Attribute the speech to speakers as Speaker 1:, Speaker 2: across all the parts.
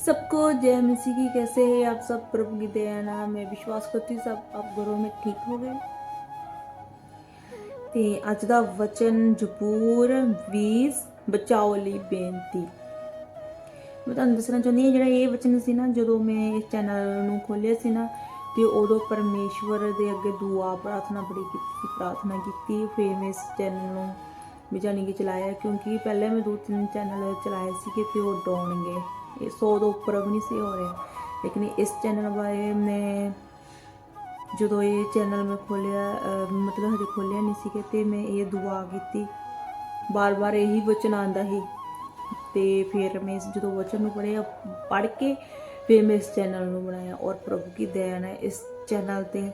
Speaker 1: सबको जय मसीह की कैसे हैं आप सब प्रभु की दया नाम मैं विश्वास करती हूँ सब आप घरों में ठीक हो गए ਤੇ ਅੱਜ ਦਾ ਵਚਨ ਜਪੂਰ 20 ਬਚਾਓ ਲਈ ਬੇਨਤੀ ਮੈਂ ਤੁਹਾਨੂੰ ਦੱਸਣਾ ਚਾਹੁੰਦੀ ਹਾਂ ਜਿਹੜਾ ਇਹ ਵਚਨ ਸੀ ਨਾ ਜਦੋਂ ਮੈਂ ਇਸ ਚੈਨਲ ਨੂੰ ਖੋਲ੍ਹਿਆ ਸੀ ਨਾ ਤੇ ਉਦੋਂ ਪਰਮੇਸ਼ਵਰ ਦੇ ਅੱਗੇ ਦੁਆ ਪ੍ਰਾਰਥਨਾ ਬੜੀ ਕੀਤੀ ਸੀ ਪ੍ਰਾਰਥਨਾ ਕੀਤੀ ਫਿਰ ਮੈਂ ਇਸ ਚੈਨਲ ਨੂੰ ਵੀ ਜਾਣੀ ਕਿ ਚਲਾਇਆ ਕਿਉਂਕਿ ਪਹਿਲੇ ਮੈਂ ਦੋ ਤਿੰਨ ਚੈਨਲ ਚਲਾਏ ਸੀਗੇ ਤੇ ਉਹ ਡਾਊਨ ਗਏ ਇਹ 100 ਤੋਂ ਉੱਪਰ ਵੀ ਨਹੀਂ ਸੀ ਹੋ ਰਿਹਾ। ਲੇਕਿਨ ਇਸ ਚੈਨਲ ਬਾਰੇ ਮੈਂ ਜਦੋਂ ਇਹ ਚੈਨਲ ਮੈਂ ਖੋਲਿਆ ਮਤਲਬ ਹਜੇ ਖੋਲਿਆ ਨਹੀਂ ਸੀ ਤੇ ਮੈਂ ਇਹ ਦੁਆ ਕੀਤੀ। ਬਾਰ-ਬਾਰ ਇਹੀ ਵਚਨ ਆਂਦਾ ਸੀ। ਤੇ ਫਿਰ ਮੈਂ ਜਦੋਂ ਵਚਨ ਨੂੰ ਪੜ੍ਹਿਆ, ਪੜ੍ਹ ਕੇ ਫਿਰ ਮੈਂ ਇਸ ਚੈਨਲ ਨੂੰ ਬਣਾਇਆ ਔਰ ਪ੍ਰਭੂ ਕੀ ਦਇਆ ਨਾਲ ਇਸ ਚੈਨਲ ਤੇ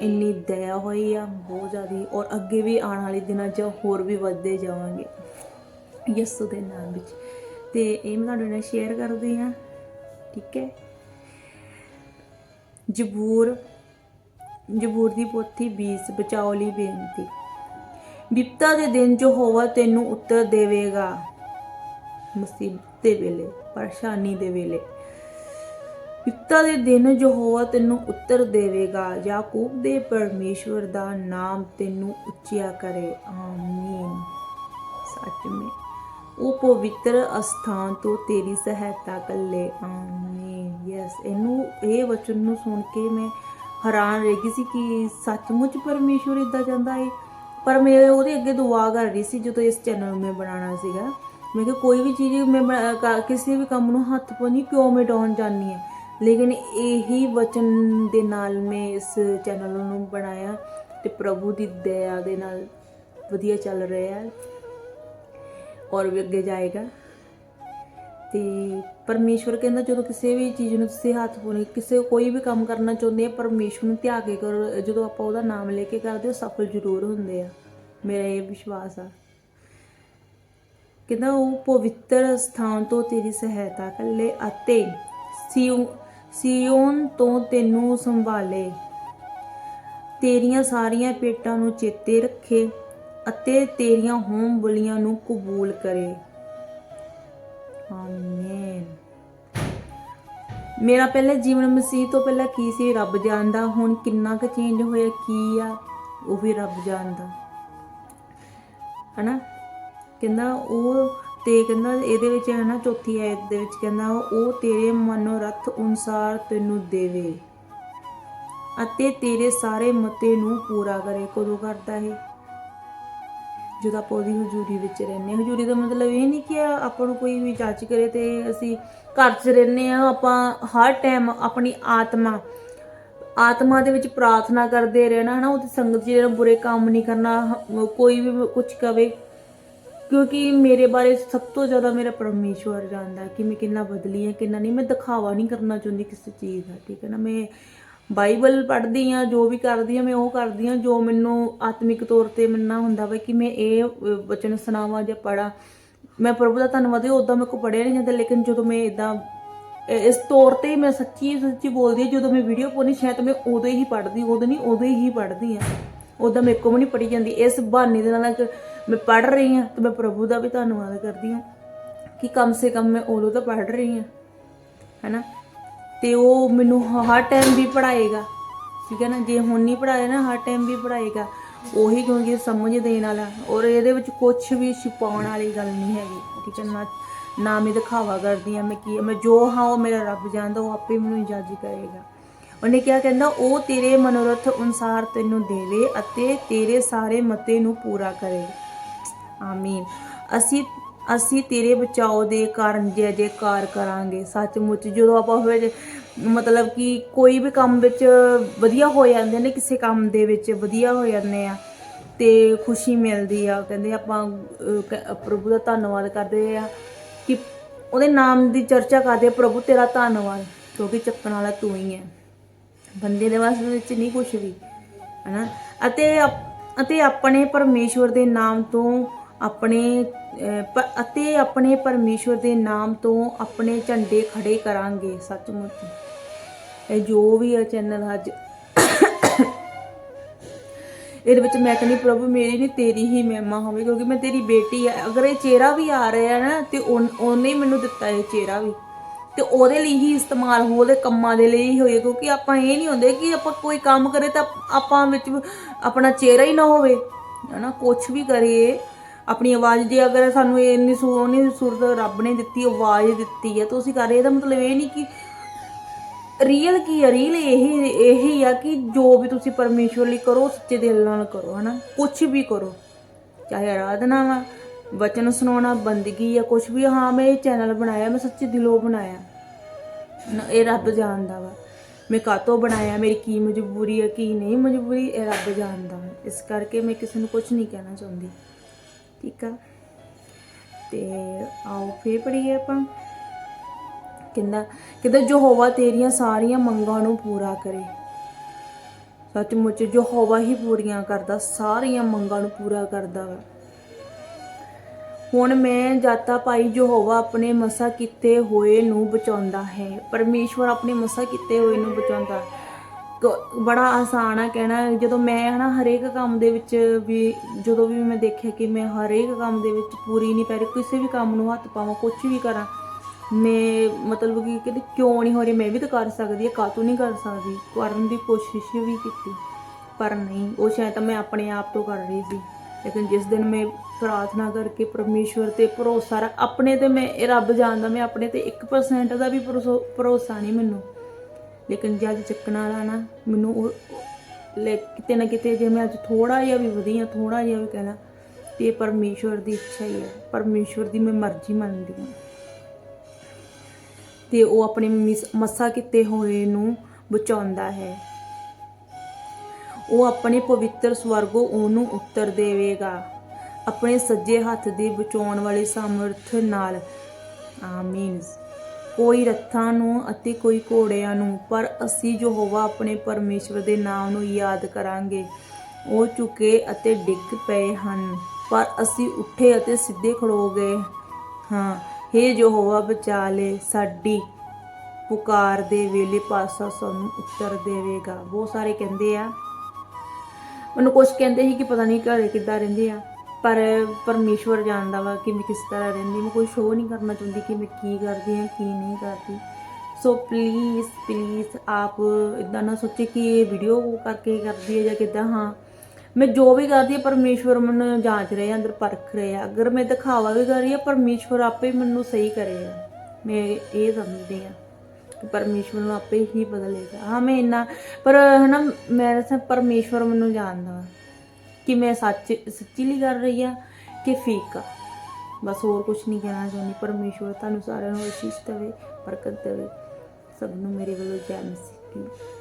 Speaker 1: ਇੰਨੀ ਦਇਆ ਹੋਈ ਆ, ਬਹੁਤ ਜ਼ਿਆਦੀ। ਔਰ ਅੱਗੇ ਵੀ ਆਉਣ ਵਾਲੇ ਦਿਨਾਂ 'ਚ ਹੋਰ ਵੀ ਵੱਧਦੇ ਜਾਵਾਂਗੇ। ਯਿਸੂ ਦੇ ਨਾਮ ਵਿੱਚ। ਤੇ ਇਹ ਮੈਂ ਤੁਹਾਡੇ ਨਾਲ ਸ਼ੇਅਰ ਕਰਦੀ ਹਾਂ, ਠੀਕ ਹੈ? ਜਬੂਰ ਜਬੂਰ ਦੀ ਪੋਥੀ 20 ਬਚਾਓ ਲਈ ਬੇਨਤੀ। ਵਿਪਤਾ ਦੇ ਦਿਨ ਜੋ ਹੋਵਾ ਤੈਨੂੰ ਉੱਤਰ ਦੇਵੇਗਾ। ਮੁਸੀਬਤ ਦੇ ਵੇਲੇ, ਪਰੇਸ਼ਾਨੀ ਦੇ ਵੇਲੇ। ਵਿਪਤਾ ਦੇ ਦਿਨ ਜੋ ਹੋਵਾ ਤੈਨੂੰ ਉੱਤਰ ਦੇਵੇਗਾ। ਯਾਕੂਬ ਦੇ ਪਰਮੇਸ਼ਵਰ ਦਾ ਨਾਮ ਤੈਨੂੰ ਉੱਚਿਆ ਕਰੇ। ਆਮੀਨ। ਸੱਚ ਮੇ ਉਹ ਪਵਿੱਤਰ ਅਸਥਾਨ ਤੋਂ ਤੇਰੀ ਸਹਾਇਤਾ ਕੱਲੇ ਆਮੀਨ। ਯੈਸ ਇਹਨੂੰ, ਇਹ ਵਚਨ ਨੂੰ ਸੁਣ ਕੇ ਮੈਂ ਹੈਰਾਨ ਰਹਿ ਗਈ ਸੀ ਕਿ ਸੱਚਮੁੱਚ ਪਰਮੇਸ਼ਵਰ ਇਦਾਂ ਜਾਂਦਾ ਹੈ ਪਰ ਮੈਂ ਉਹਦੇ ਅੱਗੇ ਦੁਆ ਕਰ ਰਹੀ ਸੀ ਜਦੋਂ ਇਸ ਚੈਨਲ ਨੂੰ ਮੈਂ ਬਣਾਉਣਾ ਸੀਗਾ। ਮੈਂ ਕਿਹਾ, ਕੋਈ ਵੀ ਚੀਜ਼ ਮੈਂ ਬਣਾ- ਕਿਸੇ ਵੀ ਕੰਮ ਨੂੰ ਹੱਥ ਪਾਉਣੀ ਕਿਉਂ ਮੈਂ ਡਾਉਣ ਜਾਂਦੀ ਹੈ ਲੇਕਿਨ ਇਹੀ ਵਚਨ ਦੇ ਨਾਲ ਮੈਂ ਇਸ ਚੈਨਲ ਨੂੰ ਬਣਾਇਆ ਤੇ ਪ੍ਰਭੂ ਦੀ ਦਇਆ ਦੇ ਨਾਲ ਵਧੀਆ ਚੱਲ ਰਿਹਾ। ਹੈ ਔਰ ਵੀ ਅੱਗੇ ਜਾਏਗਾ। ਤੇ ਪਰਮੇਸ਼ਵਰ ਕਹਿੰਦਾ ਜਦੋਂ ਕਿਸੇ ਵੀ ਚੀਜ਼ ਨੂੰ ਤੁਸੀਂ ਹੱਥ ਪਾਉਣੇ ਕਿਸੇ ਕੋਈ ਵੀ ਕੰਮ ਕਰਨਾ ਚਾਹੁੰਦੇ ਆ, ਪਰਮੇਸ਼ਵਰ ਨੂੰ ਧਿਆ ਕੇ ਕਰੋ। ਜਦੋਂ ਆਪਾਂ ਉਹਦਾ ਨਾਮ ਲੈ ਕੇ ਕਰਦੇ ਉਹ ਸਫਲ ਜ਼ਰੂਰ ਹੁੰਦੇ ਆ। ਮੇਰਾ ਇਹ ਵਿਸ਼ਵਾਸ ਆ। ਕਹਿੰਦਾ, ਉਹ ਪਵਿੱਤਰ ਸਥਾਨ ਤੋਂ ਤੇਰੀ ਸਹਾਇਤਾ ਕੱਲੇ ਅਤੇ ਸਿਉ ਸਿਯੋਨ ਤੋਂ ਤੈਨੂੰ ਸੰਭਾਲੇ। ਤੇਰੀਆਂ ਸਾਰੀਆਂ ਪੇਟਾਂ ਨੂੰ ਚੇਤੇ ਰੱਖੇ। ਅਤੇ ਤੇਰੀਆਂ ਹੋਮ ਬਲੀਆਂ ਨੂੰ ਕਬੂਲ ਕਰੇ। ਆਮੀਨ। ਮੇਰਾ ਪਹਿਲੇ ਜੀਵਨ ਮਸੀਹ ਤੋਂ ਪਹਿਲਾਂ ਕੀ ਸੀ? ਰੱਬ ਜਾਣਦਾ। ਹੁਣ ਕਿੰਨਾ ਕੁ ਚੇਂਜ ਹੋਇਆ, ਕੀ ਆ? ਉਹ ਵੀ ਰੱਬ ਜਾਣਦਾ। ਹਨਾ? ਕਹਿੰਦਾ ਉਹ ਤੇ ਕਹਿੰਦਾ ਇਹਦੇ ਵਿੱਚ ਹੈ ਨਾ ਚੌਥੀ ਆਇਤ ਦੇ ਵਿੱਚ ਕਹਿੰਦਾ, ਉਹ ਤੇਰੇ ਮਨੋਰਥ ਅਨੁਸਾਰ ਤੈਨੂੰ ਦੇਵੇ ਅਤੇ ਤੇਰੇ ਸਾਰੇ ਮਤੇ ਨੂੰ ਪੂਰਾ ਕਰੇ। ਕਦੋਂ ਕਰਦਾ ਹੈ ਜਦੋਂ ਆਪਾਂ ਉਹਦੀ ਹਜ਼ੂਰੀ ਵਿੱਚ ਰਹਿੰਦੇ ਹਾਂ। ਹਜ਼ੂਰੀ ਦਾ ਮਤਲਬ ਇਹ ਨਹੀਂ ਕਿ ਆਪਾਂ ਨੂੰ ਕੋਈ ਵੀ ਜੱਜ ਕਰੇ ਤੇ ਅਸੀਂ ਘਰ 'ਚ ਰਹਿੰਦੇ ਹਾਂ। ਆਪਾਂ ਹਰ ਟਾਈਮ ਆਪਣੀ ਆਤਮਾ ਆਤਮਾ ਦੇ ਵਿੱਚ ਪ੍ਰਾਰਥਨਾ ਕਰਦੇ ਰਹਿਣਾ, ਹਨਾ। ਉਹਦੀ ਸੰਗਤ 'ਚ ਜਿਹੜਾ ਬੁਰੇ ਕੰਮ ਨਹੀਂ ਕਰਨਾ ਕੋਈ ਵੀ ਕੁਝ ਕਵੇ। ਕਿਉਂਕਿ ਮੇਰੇ ਬਾਰੇ ਸਭ ਤੋਂ ਜ਼ਿਆਦਾ ਮੇਰਾ ਪਰਮੇਸ਼ਵਰ ਜਾਣਦਾ ਕਿ ਮੈਂ ਕਿੰਨਾ ਬਦਲੀ ਹਾਂ, ਕਿੰਨਾ ਨਹੀਂ। ਮੈਂ ਦਿਖਾਵਾ ਨਹੀਂ ਕਰਨਾ ਚਾਹੁੰਦੀ ਕਿਸੇ ਚੀਜ਼ ਦਾ, ਠੀਕ ਹੈ ਨਾ। ਮੈਂ ਬਾਈਬਲ ਪੜ੍ਹਦੀ ਆ ਜੋ ਵੀ ਕਰਦੀ ਆ ਮੈਂ ਉਹ ਕਰਦੀ ਆ ਜੋ ਮੈਨੂੰ ਆਤਮਿਕ ਤੌਰ ਤੇ ਮੰਨਣਾ ਹੁੰਦਾ ਵਾ ਕਿ ਮੈਂ ਇਹ ਅਹ, ਵਚਨ ਸੁਣਾਵਾਂ ਜਾਂ ਪੜਾ ਮੈਂ ਪ੍ਰਭੂ ਦਾ ਧੰਨਵਾਦ ਹੈ ਉਦਾਂ ਮੇਰੇ ਕੋ ਪੜਿਆ ਨਹੀਂ ਜਾਂਦਾ ਲੇਕਿਨ ਜਦੋਂ ਮੈਂ ਇਦਾਂ ਇਸ ਤੌਰ ਤੇ ਮੈਂ ਸੱਚੀ ਸੱਚੀ ਬੋਲਦੀ ਹਾਂ ਜਦੋਂ ਮੈਂ ਵੀਡੀਓ ਪਾਉਣੀ ਸ਼ਾਇਦ ਮੈਂ ਉਦੋਂ ਹੀ ਪੜ੍ਹਦੀ ਉਦੋਂ ਨਹੀਂ ਉਦੋਂ ਹੀ ਪੜ੍ਹਦੀ ਆ ਉਦਾਂ ਮੇਰੇ ਕੋ ਵੀ ਨਹੀਂ ਪੜੀ ਜਾਂਦੀ। ਇਸ ਬਹਾਨੇ ਦੇ ਨਾਲ ਮੈਂ ਪੜ੍ਹ ਰਹੀ ਹਾਂ ਤੇ ਮੈਂ ਪ੍ਰਭੂ ਦਾ ਵੀ ਧੰਨਵਾਦ ਕਰਦੀ ਹਾਂ ਕਿ ਕਮ ਸੇ ਕਮ ਮੈਂ ਉਦੋਂ ਤਾਂ ਪੜ੍ਹ ਰਹੀ ਹਾਂ ਹੈਨਾ ਤੇ ਉਹ ਮੈਨੂੰ ਹਰ ਟਾਈਮ ਵੀ ਪੜਾਏਗਾ ਠੀਕ ਹੈ ਨਾ? ਜੇ ਹੁਣ ਨਹੀਂ ਪੜਾਇਆ ਨਾ, ਹਰ ਟਾਈਮ ਵੀ ਪੜਾਏਗਾ ਉਹੀ ਕਿਉਂਕਿ ਸਮਝ ਦੇਣ ਵਾਲਾ। ਔਰ ਇਹਦੇ ਵਿੱਚ ਕੁਝ ਵੀ ਛੁਪਾਉਣ ਵਾਲੀ ਗੱਲ ਨਹੀਂ ਹੈਗੀ। ਠੀਕ ਹੈ ਨਾ? ਨਾ ਮੈਂ ਦਿਖਾਵਾ ਕਰਦੀ ਆ ਮੈਂ ਕੀ, ਮੈਂ ਜੋ ਹਾਂ ਉਹ ਮੇਰਾ ਰੱਬ ਜਾਣਦਾ, ਉਹ ਆਪੇ ਮੈਨੂੰ ਜੱਜ ਕਰੇਗਾ। ਉਹਨੇ ਕਿਹਾ ਕਹਿੰਦਾ, ਉਹ ਤੇਰੇ ਮਨੋਰਥ ਅਨੁਸਾਰ ਤੈਨੂੰ ਦੇਵੇ ਅਤੇ ਤੇਰੇ ਸਾਰੇ ਮਤੇ ਨੂੰ ਪੂਰਾ ਕਰੇ। ਆਮੀਨ। ਅਸੀਂ ਅਸੀਂ ਤੇਰੇ ਬਚਾਓ ਦੇ ਕਾਰਨ ਜੇ ਜੈ ਕਾਰ ਕਰਾਂਗੇ ਸੱਚਮੁੱਚ ਜਦੋਂ ਆਪਾਂ ਹੋਵੇ ਮਤਲਬ ਕਿ ਕੋਈ ਵੀ ਕੰਮ ਵਿੱਚ ਵਧੀਆ ਹੋ ਜਾਂਦੇ ਨੇ ਕਿਸੇ ਕੰਮ ਦੇ ਵਿੱਚ ਵਧੀਆ ਹੋ ਜਾਂਦੇ ਆ ਤੇ ਖੁਸ਼ੀ ਮਿਲਦੀ ਆ। ਕਹਿੰਦੇ ਆਪਾਂ ਅਹ, ਕ- ਪ੍ਰਭੂ ਦਾ ਧੰਨਵਾਦ ਕਰਦੇ ਆ ਕਿ ਉਹਦੇ ਨਾਮ ਦੀ ਚਰਚਾ ਕਰਦੇ ਆ ਪ੍ਰਭੂ ਤੇਰਾ ਧੰਨਵਾਦ ਕਿਉਂਕਿ ਚੱਕਣ ਵਾਲਾ ਤੂੰ ਹੀ ਹੈ। ਬੰਦੇ ਦੇ ਵਾਸਤੇ ਵਿੱਚ ਨਹੀਂ ਕੁਛ ਵੀ ਹਨਾ? ਅਤੇ ਅਪ- ਅਤੇ ਆਪਣੇ ਪਰਮੇਸ਼ਵਰ ਦੇ ਨਾਮ ਤੋਂ ਆਪਣੇ ਅਤੇ ਆਪਣੇ ਪਰਮੇਸ਼ਵਰ ਦੇ ਨਾਮ ਤੋਂ ਆਪਣੇ ਝੰਡੇ ਖੜੇ ਕਰਾਂਗੇ, ਸੱਚਮੁੱਚ। ਇਹ ਜੋ ਵੀ ਹੈ ਚੈਨਲ ਅੱਜ ਇਹਦੇ ਵਿੱਚ ਮੈਂ ਕਹਿੰਦੀ, ਪ੍ਰਭੂ, ਮੇਰੀ ਨਹੀਂ ਤੇਰੀ ਹੀ ਮਹਿਮਾ ਹੋਵੇ, ਕਿਉਂਕਿ ਮੈਂ ਤੇਰੀ ਬੇਟੀ ਆ। ਅਗਰ ਇਹ ਚਿਹਰਾ ਵੀ ਆ ਰਿਹਾ ਨਾ, ਤੇ ਉਨ- ਉਹਨੇ ਹੀ ਮੈਨੂੰ ਦਿੱਤਾ ਇਹ ਚਿਹਰਾ ਵੀ। ਤੇ ਉਹਦੇ ਲਈ ਹੀ ਇਸਤੇਮਾਲ ਹੋ ਉਹਦੇ ਕੰਮਾਂ ਦੇ ਲਈ ਹੀ ਹੋਏ, ਕਿਉਂਕਿ ਆਪਾਂ ਇਹ ਨਹੀਂ ਹੁੰਦੇ ਕਿ ਆਪਾਂ ਕੋਈ ਕੰਮ ਕਰੇ ਤਾਂ ਆਪਾਂ ਵਿੱਚ ਆਪਣਾ ਚਿਹਰਾ ਹੀ ਨਾ ਹੋਵੇ। ਹਨਾ ਕੁਝ ਵੀ ਕਰੀਏ ਆਪਣੀ ਆਵਾਜ਼ ਜੇ ਅਗਰ ਸਾਨੂੰ ਇੰਨੀ ਸੋਹਣੀ ਸੁਰਤ ਰੱਬ ਨੇ ਦਿੱਤੀ ਆਵਾਜ਼ ਦਿੱਤੀ ਹੈ ਤਾਂ ਅਸੀਂ ਕਰ ਰਹੇ ਇਹਦਾ ਮਤਲਬ ਇਹ ਨਹੀਂ ਕਿ ਰੀਅਲ ਕੀ ਹੈ? ਰੀਅਲ ਇਹ ਇਹ ਆ ਕਿ ਜੋ ਵੀ ਤੁਸੀਂ ਪਰਮੇਸ਼ਵਰ ਲਈ ਕਰੋ ਸੱਚੇ ਦਿਲ ਨਾਲ ਕਰੋ ਹਨਾ? ਕੁਝ ਵੀ ਕਰੋ। ਚਾਹੇ ਆਰਾਧਨਾ ਵਾ ਵਚਨ ਸੁਣਾਉਣਾ ਬੰਦਗੀ ਆ ਕੁਝ ਵੀ ਹਾਂ ਮੈਂ ਇਹ ਚੈਨਲ ਬਣਾਇਆ ਮੈਂ ਸੱਚੇ ਦਿਲੋਂ ਬਣਾਇਆ। ਨਾ, ਇਹ ਰੱਬ ਜਾਣਦਾ ਵਾ। ਮੈਂ ਕਾਤੋਂ ਬਣਾਇਆ ਮੇਰੀ ਕੀ ਮਜਬੂਰੀ ਹੈ ਕੀ ਨਹੀਂ ਮਜਬੂਰੀ ਇਹ ਰੱਬ ਜਾਣਦਾ ਵਾ। ਇਸ ਕਰਕੇ ਮੈਂ ਕਿਸੇ ਨੂੰ ਕੁਝ ਨਹੀਂ ਕਹਿਣਾ ਚਾਹੁੰਦੀ। ਠੀਕ ਆ। ਤੇ ਆਓ ਫੇਰ ਪੜੀਏ ਆਪਾਂ। ਕਹਿੰਦਾ ਕਹਿੰਦਾ ਯਹੋਵਾ ਤੇਰੀਆਂ ਸਾਰੀਆਂ ਮੰਗਾਂ ਨੂੰ ਪੂਰਾ ਕਰੇ। ਸੱਚਮੁੱਚ ਯਹੋਵਾ ਹੀ ਪੂਰੀਆਂ ਕਰਦਾ, ਸਾਰੀਆਂ ਮੰਗਾਂ ਨੂੰ ਪੂਰਾ ਕਰਦਾ ਵਾ। ਹੁਣ ਮੈਂ ਜਾਤਾ ਭਾਈ ਯਹੋਵਾ ਆਪਣੇ ਮਸਾ ਕੀਤੇ ਹੋਏ ਨੂੰ ਬਚਾਉਂਦਾ ਹੈ। ਪਰਮੇਸ਼ਵਰ ਆਪਣੇ ਮਸਾ ਕੀਤੇ ਹੋਏ ਨੂੰ ਬਚਾਉਂਦਾ। ਕ- ਬੜਾ ਆਸਾਨ ਆ ਕਹਿਣਾ, ਜਦੋਂ ਮੈਂ ਹਨਾ ਹਰੇਕ ਕੰਮ ਦੇ ਵਿੱਚ ਵੀ, ਜਦੋਂ ਵੀ ਮੈਂ ਦੇਖਿਆ ਕਿ ਮੈਂ ਹਰੇਕ ਕੰਮ ਦੇ ਵਿੱਚ ਪੂਰੀ ਨਹੀਂ ਪੈ ਰਹੀ, ਕਿਸੇ ਵੀ ਕੰਮ ਨੂੰ ਹੱਥ ਪਾਵਾਂ ਕੁਝ ਵੀ ਕਰਾਂ, ਮੈਂ ਮਤਲਬ ਕਿ ਕਹਿੰਦੇ ਕਿਉਂ ਨਹੀਂ ਹੋ ਰਹੀ, ਮੈਂ ਵੀ ਤਾਂ ਕਰ ਸਕਦੀ ਹਾਂ ਕਾਤੋਂ ਨਹੀਂ ਕਰ ਸਕਦੀ, ਕਰਨ ਦੀ ਕੋਸ਼ਿਸ਼ ਵੀ ਕੀਤੀ, ਪਰ ਨਹੀਂ, ਉਹ ਸ਼ਾਇਦ ਤਾਂ ਮੈਂ ਆਪਣੇ ਆਪ ਤੋਂ ਕਰ ਰਹੀ ਸੀ, ਲੇਕਿਨ ਜਿਸ ਦਿਨ ਮੈਂ ਪ੍ਰਾਰਥਨਾ ਕਰਕੇ ਪਰਮੇਸ਼ਵਰ ਤੇ ਭਰੋਸਾ ਰੱਖ, ਆਪਣੇ ਤੇ ਮੈਂ, ਇਹ ਰੱਬ ਜਾਣਦਾ ਮੈਂ ਆਪਣੇ ਤੇ 1% ਦਾ ਵੀ ਭਰੋਸਾ ਭਰੋਸਾ ਨਹੀਂ ਮੈਨੂੰ। ਲੇਕਿਨ ਜਦ ਚੱਕਣ ਵਾਲਾ ਨਾ, ਮੈਨੂੰ ਉਹ ਲੈ ਕਿਤੇ ਨਾ ਕਿਤੇ ਜੇ ਮੈਂ ਅੱਜ ਥੋੜਾ ਜਿਹਾ ਵੀ ਵਧੀਆ ਥੋੜਾ ਜਿਹਾ ਵੀ ਕਹਿਣਾ, ਤੇ ਇਹ ਪਰਮੇਸ਼ਵਰ ਦੀ ਇੱਛਾ ਹੀ ਹੈ। ਪਰਮੇਸ਼ਵਰ ਦੀ ਮੈਂ ਮਰਜ਼ੀ ਮੰਨਦੀ ਹਾਂ। ਤੇ ਉਹ ਆਪਣੇ ਮਿਸ- ਮੱਸਾ ਕੀਤੇ ਹੋਏ ਨੂੰ ਬਚਾਉਂਦਾ ਹੈ। ਉਹ ਆਪਣੇ ਪਵਿੱਤਰ ਸਵਰਗੋਂ ਉਹਨੂੰ ਉੱਤਰ ਦੇਵੇਗਾ। ਆਪਣੇ ਸੱਜੇ ਹੱਥ ਦੇ ਬਚਾਉਣ ਵਾਲੇ ਸਮਰਥ ਨਾਲ। ਆਮੀਨ। ਕੋਈ ਰੱਥਾਂ ਨੂੰ ਅਤੇ ਕੋਈ ਘੋੜਿਆਂ ਨੂੰ, ਪਰ ਅਸੀਂ ਜੋ ਹੋਵਾ ਆਪਣੇ ਪਰਮੇਸ਼ਵਰ ਦੇ ਨਾਮ ਨੂੰ ਯਾਦ ਕਰਾਂਗੇ। ਉਹ ਝੁਕੇ ਅਤੇ ਡਿੱਗ ਪਏ ਹਨ, ਪਰ ਅਸੀਂ ਉੱਠੇ ਅਤੇ ਸਿੱਧੇ ਖੜੋ ਗਏ ਹਾਂ। ਹੇ ਯਹੋਵਾ, ਬਚਾ ਲੈ, ਸਾਡੀ ਪੁਕਾਰ ਦੇ ਵੇਲੇ ਪਾਸਾ ਸਾਨੂੰ ਉੱਤਰ ਦੇਵੇਗਾ। ਬਹੁਤ ਸਾਰੇ ਕਹਿੰਦੇ ਆ। ਮੈਨੂੰ ਕੁਝ ਕਹਿੰਦੇ ਸੀ ਕਿ ਪਤਾ ਨਹੀਂ ਘਰੇ ਕਿੱਦਾਂ ਰਹਿੰਦੇ ਆ। ਪਰ ਪਰਮੇਸ਼ਵਰ ਜਾਣਦਾ ਵਾ ਕਿ ਮੈਂ ਕਿਸ ਤਰ੍ਹਾਂ ਰਹਿੰਦੀ, ਮੈਂ ਕੋਈ ਸ਼ੋਅ ਨਹੀਂ ਕਰਨਾ ਚਾਹੁੰਦੀ ਕਿ ਮੈਂ ਕੀ ਕਰਦੀ ਹਾਂ, ਕੀ ਨਹੀਂ ਕਰਦੀ। ਸੋ ਪਲੀਜ਼ ਪਲੀਜ਼ ਆਪ ਇਦਾਂ ਨਾ ਸੋਚੇ ਕਿ ਇਹ ਵੀਡੀਓ ਕਰਕੇ ਕਰਦੀ ਹੈ ਜਾਂ ਕਿੱਦਾਂ, ਹਾਂ। ਮੈਂ ਜੋ ਵੀ ਕਰਦੀ ਹਾਂ, ਪਰਮੇਸ਼ਵਰ ਮੈਨੂੰ ਜਾਂਚ ਰਹੇ ਆ ਅੰਦਰ ਪਰਖ ਰਹੇ। ਆ ਅਗਰ ਮੈਂ ਦਿਖਾਵਾ ਵੀ ਕਰ ਰਹੀ ਹਾਂ, ਪਰਮੇਸ਼ਵਰ ਆਪੇ ਮੈਨੂੰ ਸਹੀ ਕਰੇਗਾ। ਮੈਂ ਇਹ ਸਮਝਦੀ ਹਾਂ ਕਿ ਪਰਮੇਸ਼ਵਰ ਨੂੰ ਆਪੇ ਹੀ ਬਦਲੇਗਾ। ਹਾਂ, ਮੈਂ ਇੰਨਾ, ਪਰ ਹਨਾ, ਮੈਂ ਤਾਂ ਪਰਮੇਸ਼ਵਰ ਮੈਨੂੰ ਜਾਣਦਾ ਵਾ। ਕਿ ਮੈਂ ਸੱਚ, ਸੱਚੀ ਲਈ ਕਰ ਰਹੀ ਆ ਕਿ ਫੇਕ ਆ। ਬਸ ਹੋਰ ਕੁਝ ਨਹੀਂ ਕਹਿਣਾ ਚਾਹੁੰਦੀ। ਪਰਮੇਸ਼ਵਰ ਤੁਹਾਨੂੰ ਸਾਰਿਆਂ ਨੂੰ ਅਸ਼ੀਸ਼ ਦੇਵੇ, ਬਰਕਤ ਦੇਵੇ। ਸਭ ਨੂੰ ਮੇਰੇ ਵੱਲੋਂ ਜੈ ਮਸੀਹ